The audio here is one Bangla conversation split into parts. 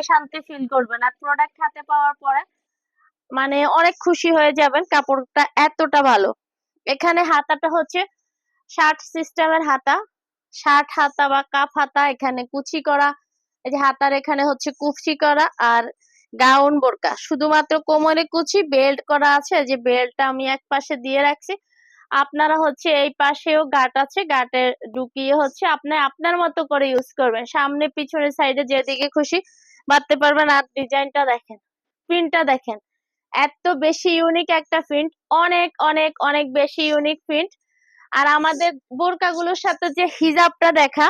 শান্তি শান্তি ফিল করবেন। আর প্রোডাক্ট হাতে পাওয়ার পরে মানে অনেক খুশি হয়ে যাবেন কাপড়টা এতটা ভালো। এখানে হাতাটা হচ্ছে শার্ট সিস্টেমের হাতা। শার্ট হাতা বা কাপ হাতা এখানে কুচি করা। এই যে হাতার এখানে হচ্ছে কুচি করা আর গাউন বোরকা। শুধুমাত্র কোমরে কুচি বেল্ট করা আছে। যে বেল্টটা আমি এক পাশে দিয়ে রাখছি। আপনারা হচ্ছে এই পাশেও গাট আছে। গাটে ঢুকিয়ে হচ্ছে আপনি আপনার মতো করে ইউজ করবেন। সামনে, পিছনের সাইডে যেদিকে খুশি বাঁধতে পারবেন আর ডিজাইনটা দেখেন প্রিন্টটা দেখেন। এত বেশি ইউনিক একটা প্রিন্ট অনেক অনেক অনেক বেশি ইউনিক প্রিন্ট আর আমাদের বোরকাগুলোর সাথে যে হিজাবটা দেখা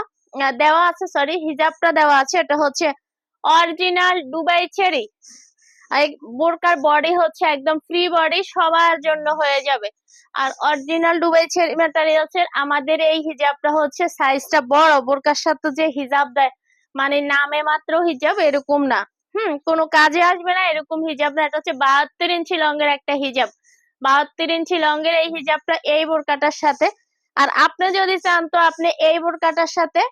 দেওয়া আছে সরি হিজাবটা দেওয়া আছে, এটা হচ্ছে অরিজিনাল দুবাই চেরি বোরকার বডি হচ্ছে একদম ফ্রি বডি সবার জন্য হয়ে যাবে। আর অরিজিনাল দুবাই চেরি ম্যাটেরিয়ালস এর আমাদের এই হিজাবটা হচ্ছে সাইজটা বড়। বোরকার সাথে যে হিজাব দেয় মানে নামে মাত্র হিজাব এরকম না। হুম, কোনো কাজে আসবে না, এরকম হিজাব না। এটা হচ্ছে বাহাত্তর ইঞ্চি লংয়ের একটা হিজাব। বাহাত্তর ইঞ্চি লংয়ের এই হিজাবটা এই বোরকাটার সাথে। আর আপনি যদি চান তো আপনি এই বোরকাটার সাথে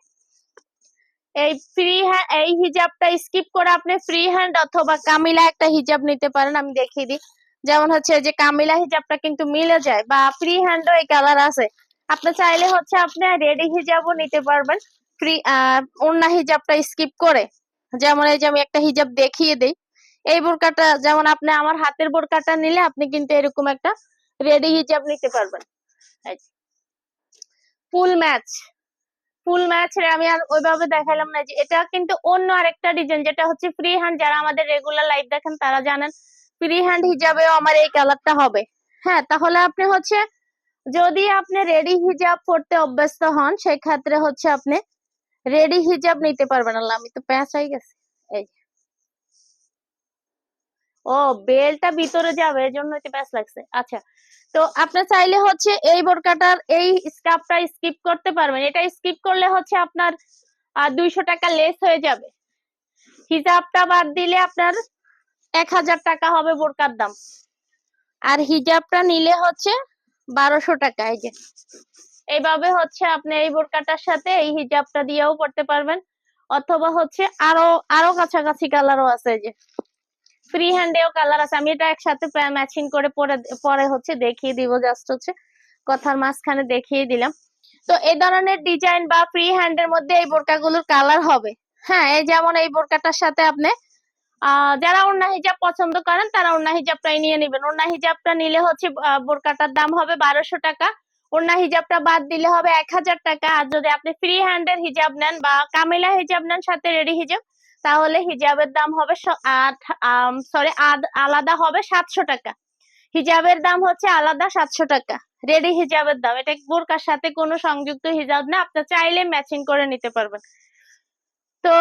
এই ফ্রি হ্যান্ড এই হিজাবটা স্কিপ করে আপনি ফ্রি হ্যান্ড অথবা কামিলা একটা হিজাব নিতে পারেন, আমি দেখিয়ে দিই। যেমন হচ্ছে যে কামিলা হিজাবটা কিন্তু মিলে যায় বা ফ্রি হ্যান্ডও এই কালার আছে। আপনি চাইলে হচ্ছে আপনি রেডি হিজাবও নিতে পারবেন। অন্য হিজাবটা স্কিপ করে, যেমন এই যে আমি একটা হিজাব দেখিয়ে দিই, এই বোরকাটা যেমন আপনি আমার হাতের বোরকাটা নিলে আপনি কিন্তু এরকম একটা রেডি হিজাব নিতে পারবেন। ফুল ম্যাচ ফুল ম্যাচ আমি আর ওইভাবে দেখালাম না যে এটা কিন্তু অন্য আরেকটা ডিজাইন যেটা হচ্ছে ফ্রি হ্যান্ড যারা আমাদের রেগুলার লাইভ দেখেন তারা জানেন ফ্রি হ্যান্ড হিজাবেও আমার এই কালারটা হবে। হ্যাঁ তাহলে আপনি হচ্ছে, যদি আপনি রেডি হিজাব পড়তে অভ্যস্ত হন সেই ক্ষেত্রে হচ্ছে আপনি রেডি হিজাব নিতে পারবেন আল্লাহ আমি তো হয়ে গেছে। এই ও, বেলটা ভিতরে যাবে এই জন্য তো প্যাঁচ লাগছে। আচ্ছা তো আপনি চাইলে হচ্ছে এই বোরকাটার, এই স্কার্ফটা স্কিপ করতে পারবেন। এটা স্কিপ করলে হচ্ছে আপনার দুইশো টাকা লেস হয়ে যাবে। হিজাবটা বাদ দিলে আপনার এক হাজার টাকা হবে বোরকার দাম। আর হিজাবটা নিলে হচ্ছে বারোশো টাকা, এই যে। এইভাবে হচ্ছে আপনি এই বোরকাটার সাথে এই হিজাবটা দিয়েও পড়তে পারবেন। অথবা হচ্ছে আরও আরও কাছাকাছি কালারও আছে যে। ফ্রি হ্যান্ডেও কালার আছে। আমি এটা একসাথে ম্যাচিং করে পরে পরে হচ্ছে দেখিয়ে দিব জাস্ট হচ্ছে কথার মাঝখানে দেখিয়ে দিলাম। তো এই ধরনের ডিজাইন বা ফ্রি হ্যান্ডের মধ্যে এই বোরকাগুলোর কালার হবে। হ্যাঁ এই যেমন এই বোরকাটার সাথে আপনি যারা ওড়না হিজাব পছন্দ করেন, তারা ওড়না হিজাবটাই নিয়ে নেবেন। ওড়না হিজাবটা নিলে হচ্ছে বোরকাটার দাম হবে বারোশো টাকা। ওড়না হিজাবটা বাদ দিলে হবে এক হাজার টাকা। আর যদি আপনি ফ্রি হ্যান্ডের হিজাব নেন বা কামিলা হিজাব নেন, সাথে রেডি হিজাব, তাহলে হিজাবের দাম হবে সরি আলাদা হবে সাতশো টাকা। হিজাবের দাম হচ্ছে আলাদা সাতশো টাকা। রেডি হিজাবের দাম। এটা বোরকার সাথে কোনো সংযুক্ত হিজাব না, আপনি চাইলে ম্যাচিং করে নিতে পারবেন। তো